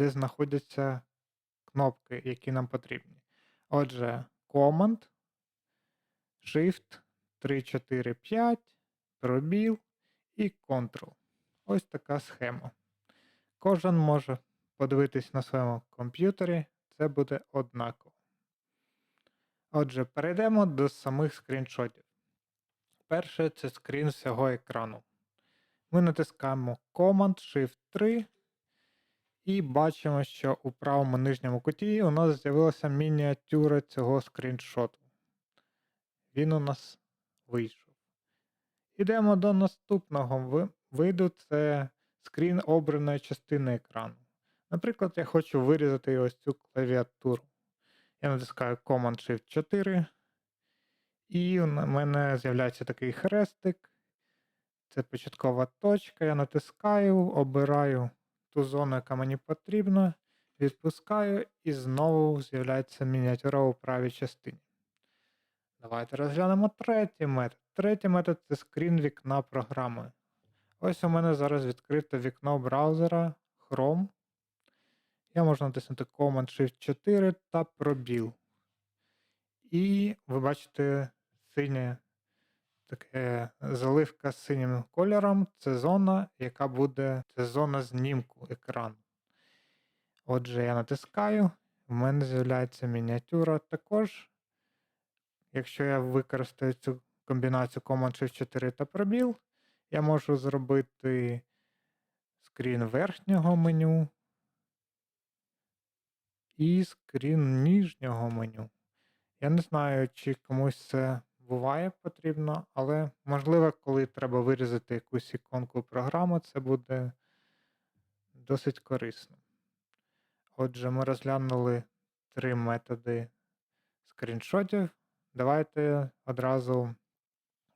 де знаходяться кнопки, які нам потрібні. Отже, Command, Shift, 3, 4, 5, пробіл і Ctrl. Ось така схема. Кожен може подивитись на своєму комп'ютері, це буде однаково. Отже, перейдемо до самих скріншотів. Перше це скрін всього екрану. Ми натискаємо Command Shift 3 і бачимо, що у правому нижньому куті у нас з'явилася мініатюра цього скріншоту. Він у нас вийшов. Ідемо до наступного виду це скрін обраної частини екрану. Наприклад, я хочу вирізати ось цю клавіатуру. Я натискаю Command-Shift 4, і на- мене з'являється такий хрестик. Це початкова точка. Я натискаю, обираю ту зону, яка мені потрібна, відпускаю, і знову з'являється мініатюра у правій частині. Давайте розглянемо третій метод. Третій метод це скрін вікна програми. Ось у мене зараз відкрите вікно браузера Chrome. Я можу натиснути Command-Shift 4 та пробіл. І ви бачите синє таке заливка з синім кольором. Це зона, яка буде. Це зона знімку екрану. Отже, я натискаю, в мене з'являється мініатюра також. Якщо я використаю цю комбінацію Command-Shift 4 та пробіл, я можу зробити скрін верхнього меню і скрін нижнього меню. Я не знаю, чи комусь це буває потрібно, але можливо, коли треба вирізати якусь іконку програми, це буде досить корисно. Отже, ми розглянули три методи скріншотів. Давайте одразу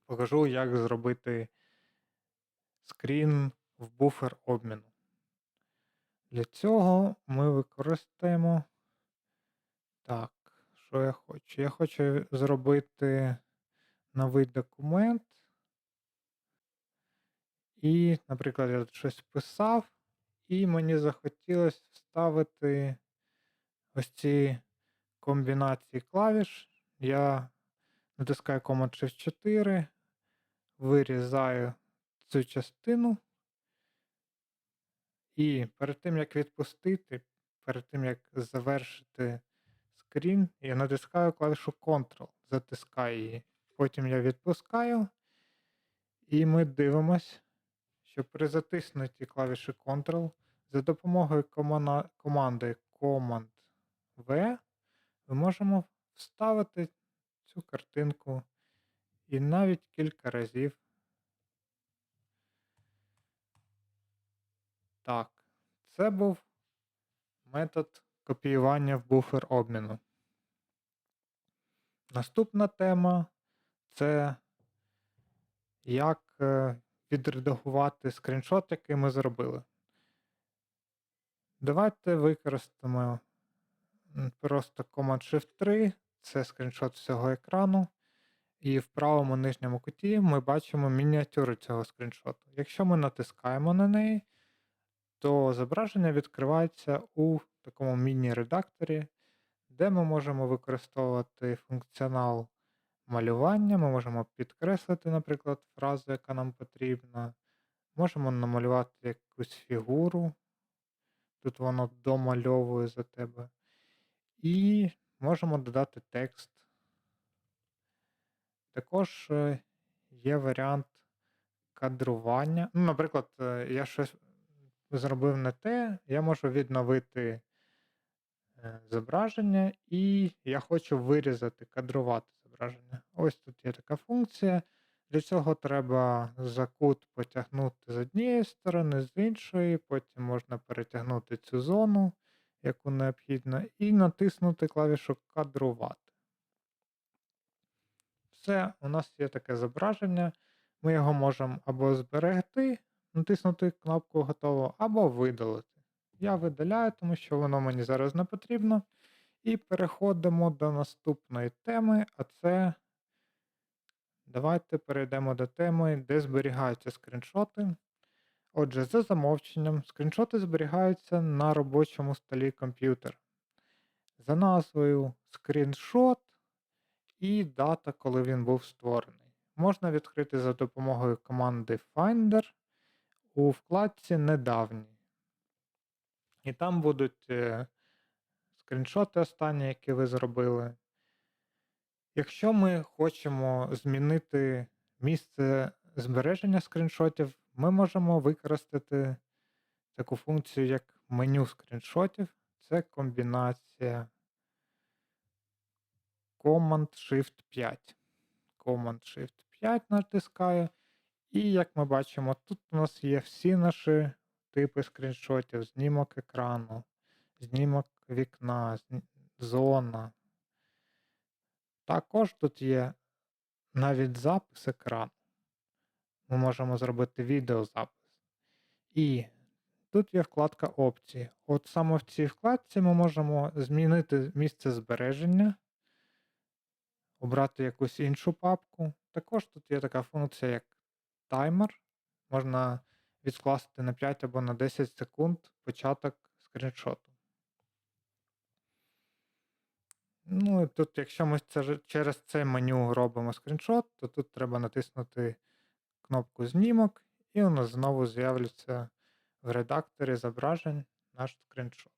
покажу, як зробити скрін в буфер обміну. Для цього ми використаємо. Так, що я хочу? Я хочу зробити новий документ. І, наприклад, я щось писав, і мені захотілося вставити ось ці комбінації клавіш. Я натискаю Command-Shift 4, вирізаю цю частину. І перед тим, як відпустити, перед тим, як завершити скрін, я натискаю клавішу Ctrl, затискаю її. Потім я відпускаю. І ми дивимось, що при затиснутій клавіші Ctrl за допомогою команди Command-V ми можемо вставити цю картинку і навіть кілька разів. Так, це був метод копіювання в буфер обміну. Наступна тема це як е, відредагувати скріншот, який ми зробили. Давайте використаємо просто Command-Shift 3, це скріншот всього екрану. І в правому нижньому куті ми бачимо мініатюру цього скріншоту. Якщо ми натискаємо на неї, то зображення відкривається у такому міні-редакторі, де ми можемо використовувати функціонал малювання. Ми можемо підкреслити, наприклад, фразу, яка нам потрібна. Можемо намалювати якусь фігуру. Тут воно домальовує за тебе. І можемо додати текст. Також е, є варіант кадрування. Ну, наприклад, е, я щось зробив не те, я можу відновити е, зображення, і я хочу вирізати, кадрувати зображення. Ось тут є така функція. Для цього треба за кут потягнути з однієї сторони, з іншої, потім можна перетягнути цю зону, яку необхідно, і натиснути клавішу кадрувати. Все, у нас є таке зображення. Ми його можемо або зберегти, натиснути кнопку Готово, або видалити. Я видаляю, тому що воно мені зараз не потрібно. І переходимо до наступної теми, а це давайте перейдемо до теми, де зберігаються скріншоти. Отже, за замовченням, скріншоти зберігаються на робочому столі комп'ютера. За назвою скріншот і дата, коли він був створений. Можна відкрити за допомогою команди Finder у вкладці Недавній. І там будуть е, скріншоти останні, які ви зробили. Якщо ми хочемо змінити місце збереження скріншотів, ми можемо використати таку функцію, як меню скріншотів. Це комбінація Command-Shift-5. Command-Shift 5 натискаю. І як ми бачимо, тут у нас є всі наші типи скріншотів: знімок екрану, знімок вікна, зона. Також тут є навіть запис екрану. Ми можемо зробити відеозапис. І тут є вкладка опції. От саме в цій вкладці ми можемо змінити місце збереження, обрати якусь іншу папку. Також тут є така функція, як таймер. Можна відкласти на 5 або на 10 секунд початок скріншоту. Ну тут, якщо ми це через це меню робимо скріншот, то тут треба натиснути кнопку знімок, і у нас знову з'являться в редакторі зображень наш скріншот.